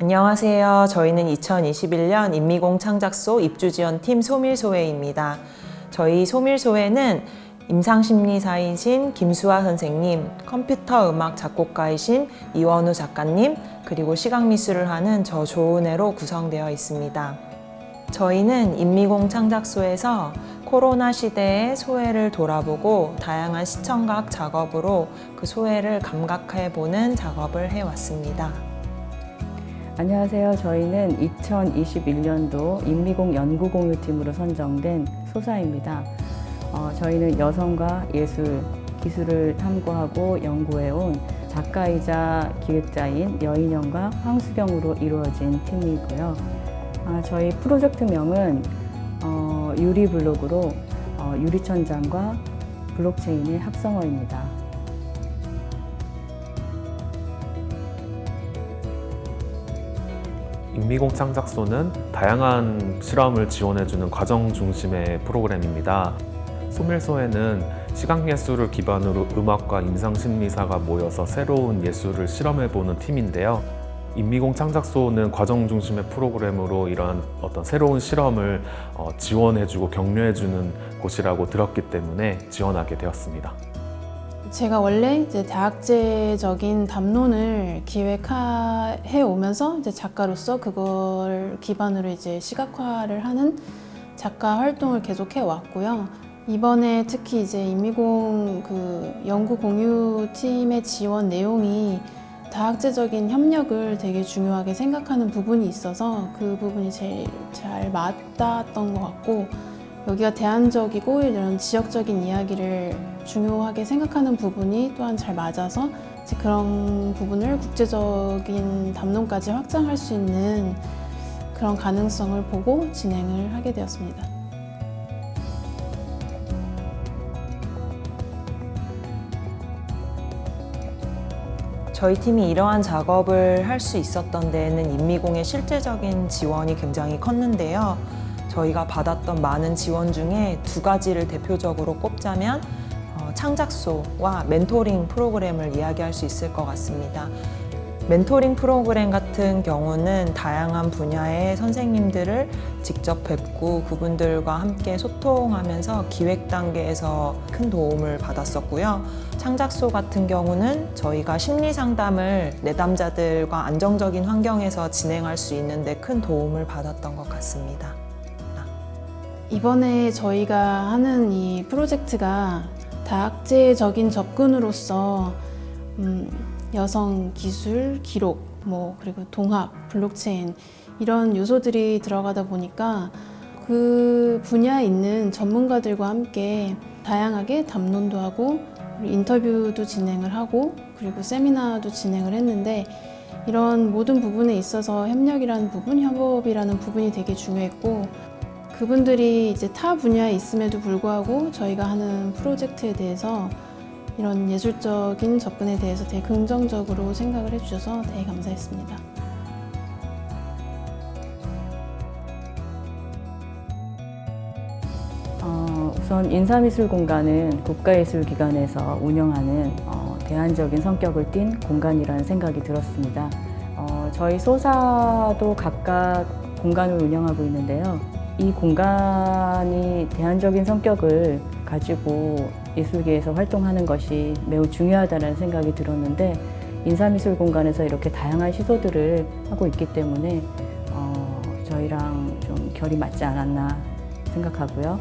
안녕하세요. 저희는 2021년 인미공 창작소 입주지원팀 소밀소회입니다. 저희 소밀소회는 임상심리사이신 김수아 선생님, 컴퓨터 음악 작곡가이신 이원우 작가님, 그리고 시각미술을 하는 저 조은혜로 구성되어 있습니다. 저희는 인미공 창작소에서 코로나 시대의 소외를 돌아보고 다양한 시청각 작업으로 그 소외를 감각해보는 작업을 해왔습니다. 안녕하세요. 저희는 2021년도 인미공 연구공유팀으로 선정된 소사입니다. 어, 저희는 여성과 예술, 기술을 탐구하고 연구해온 작가이자 기획자인 여인영과 황수경으로 이루어진 팀이고요. 아, 저희 프로젝트명은 어, 유리 블록으로 어, 유리천장과 블록체인의 합성어입니다. 인미공 창작소는 다양한 실험을 지원해주는 과정 중심의 프로그램입니다. 소밀소에는 시각예술을 기반으로 음악과 임상심리사가 모여서 새로운 예술을 실험해보는 팀인데요. 인미공 창작소는 과정 중심의 프로그램으로 이런 어떤 새로운 실험을 어, 지원해주고 격려해주는 곳이라고 들었기 때문에 지원하게 되었습니다. 제가 원래 이제 대학제적인 담론을 기획해 오면서 이제 작가로서 그걸 기반으로 이제 시각화를 하는 작가 활동을 계속해 왔고요. 이번에 특히 이제 인미공 그 연구 공유 팀의 지원 내용이 다학제적인 협력을 되게 중요하게 생각하는 부분이 있어서 그 부분이 제일 잘 맞닿았던 것 같고 여기가 대안적이고 이런 지역적인 이야기를 중요하게 생각하는 부분이 또한 잘 맞아서 그런 부분을 국제적인 담론까지 확장할 수 있는 그런 가능성을 보고 진행을 하게 되었습니다. 저희 팀이 이러한 작업을 할 수 있었던 데에는 인미공의 실제적인 지원이 굉장히 컸는데요. 저희가 받았던 많은 지원 중에 두 가지를 대표적으로 꼽자면 어, 창작소와 멘토링 프로그램을 이야기할 수 있을 것 같습니다. 멘토링 프로그램 같은 경우는 다양한 분야의 선생님들을 직접 뵙고 그분들과 함께 소통하면서 기획 단계에서 큰 도움을 받았었고요. 창작소 같은 경우는 저희가 심리 상담을 내담자들과 안정적인 환경에서 진행할 수 있는데 큰 도움을 받았던 것 같습니다. 이번에 저희가 하는 이 프로젝트가 다학제적인 접근으로서 음, 여성 기술, 기록, 뭐 그리고 동학, 블록체인 이런 요소들이 들어가다 보니까 그 분야에 있는 전문가들과 함께 다양하게 담론도 하고 인터뷰도 진행을 하고 그리고 세미나도 진행을 했는데 이런 모든 부분에 있어서 협력이라는 부분, 협업이라는 부분이 되게 중요했고 그분들이 이제 타 분야에 있음에도 불구하고 저희가 하는 프로젝트에 대해서 이런 예술적인 접근에 대해서 되게 긍정적으로 생각을 해주셔서 되게 감사했습니다. 어, 우선 인사미술 공간은 국가예술기관에서 운영하는 어, 대안적인 성격을 띤 공간이라는 생각이 들었습니다. 어, 저희 소사도 각각 공간을 운영하고 있는데요. 이 공간이 대안적인 성격을 가지고 예술계에서 활동하는 것이 매우 중요하다는 생각이 들었는데 인사미술 공간에서 이렇게 다양한 시도들을 하고 있기 때문에 어, 저희랑 좀 결이 맞지 않았나 생각하고요.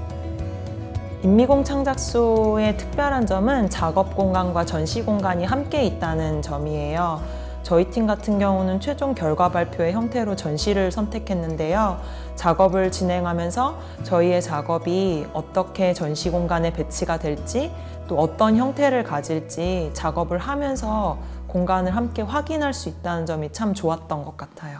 인미공 창작소의 특별한 점은 작업 공간과 전시 공간이 함께 있다는 점이에요. 저희 팀 같은 경우는 최종 결과 발표의 형태로 전시를 선택했는데요. 작업을 진행하면서 저희의 작업이 어떻게 전시 공간에 배치가 될지 또 어떤 형태를 가질지 작업을 하면서 공간을 함께 확인할 수 있다는 점이 참 좋았던 것 같아요.